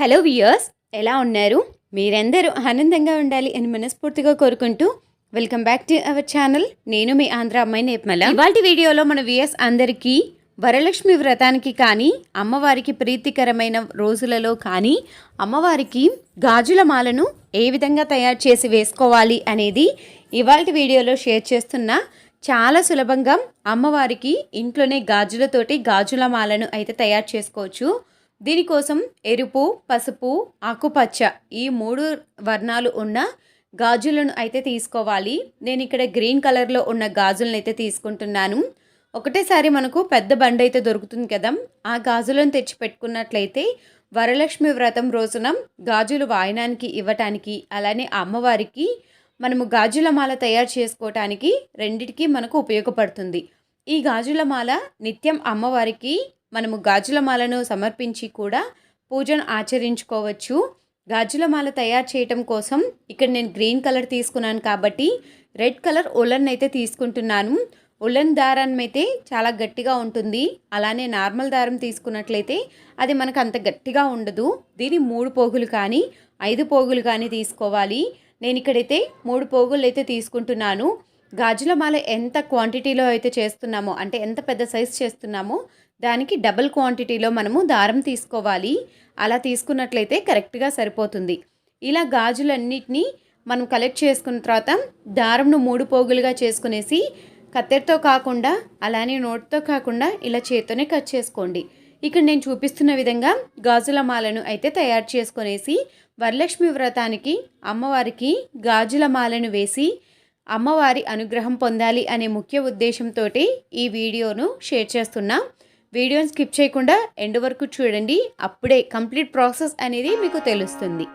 Hello viewers ఎలా ఉన్నారు? మీరందరూ ఆనందంగా ఉండాలి అని మనస్ఫూర్తిగా కోరుకుంటూ welcome back to our channel. నేను మీ ఆంధ్ర అమ్మాయి నేపమల ఇవాటి వీడియోలో మన వియర్స్ అందరికీ వరలక్ష్మి వ్రతానికి కానీ అమ్మవారికి ప్రీతికరమైన రోజులలో కానీ అమ్మవారికి గాజుల మాలను ఏ విధంగా తయారు చేసి వేసుకోవాలి అనేది ఇవాళ వీడియోలో షేర్ చేస్తున్నా చాలా సులభంగా అమ్మవారికి ఇంట్లోనే గాజులతోటి గాజుల మాలను అయితే తయారు చేసుకోవచ్చు. దీనికోసం ఎరుపు పసుపు ఆకుపచ్చ ఈ మూడు వర్ణాలు ఉన్న గాజులను అయితే తీసుకోవాలి. నేను ఇక్కడ గ్రీన్ కలర్లో ఉన్న గాజులను అయితే తీసుకుంటున్నాను. ఒకటేసారి మనకు పెద్ద బండి అయితే దొరుకుతుంది కదా. ఆ గాజులను తెచ్చి పెట్టుకున్నట్లయితే వరలక్ష్మి వ్రతం రోజున గాజులు వాయనానికి ఇవ్వటానికి అలానే అమ్మవారికి మనము గాజుల మాల తయారు చేసుకోవటానికి రెండిటికి మనకు ఉపయోగపడుతుంది. ఈ గాజుల మాల నిత్యం అమ్మవారికి మనము గాజుల మాలను సమర్పించి కూడా పూజను ఆచరించుకోవచ్చు. గాజుల మాల తయారు చేయటం కోసం ఇక్కడ నేను గ్రీన్ కలర్ తీసుకున్నాను కాబట్టి రెడ్ కలర్ ఉలన్ అయితే తీసుకుంటున్నాను. ఉలన్ దారం అయితే చాలా గట్టిగా ఉంటుంది. అలానే నార్మల్ దారం తీసుకున్నట్లయితే అది మనకు అంత గట్టిగా ఉండదు. దీని మూడు పోగులు కానీ ఐదు పోగులు కానీ తీసుకోవాలి. నేను ఇక్కడైతే మూడు పోగులు అయితే తీసుకుంటున్నాను. గాజుల మాల ఎంత క్వాంటిటీలో అయితే చేస్తున్నామో అంటే ఎంత పెద్ద సైజ్ చేస్తున్నామో దానికి డబుల్ క్వాంటిటీలో మనము దారం తీసుకోవాలి. అలా తీసుకున్నట్లయితే కరెక్ట్గా సరిపోతుంది. ఇలా గాజులన్నిటినీ మనం కలెక్ట్ చేసుకున్న తర్వాత దారంను మూడు పోగులుగా చేసుకునేసి కత్తెరతో కాకుండా అలానే నోట్తో కాకుండా ఇలా చేత్తోనే కట్ చేసుకోండి. ఇక్కడ నేను చూపిస్తున్న విధంగా గాజుల మాలను అయితే తయారు చేసుకునేసి వరలక్ష్మి వ్రతానికి అమ్మవారికి గాజుల మాలను వేసి అమ్మవారి అనుగ్రహం పొందాలి అనే ముఖ్య ఉద్దేశంతో ఈ వీడియోను షేర్ చేస్తున్నా. వీడియోని స్కిప్ చేయకుండా ఎండ్ వరకు చూడండి. అప్పుడే కంప్లీట్ ప్రాసెస్ అనేది మీకు తెలుస్తుంది.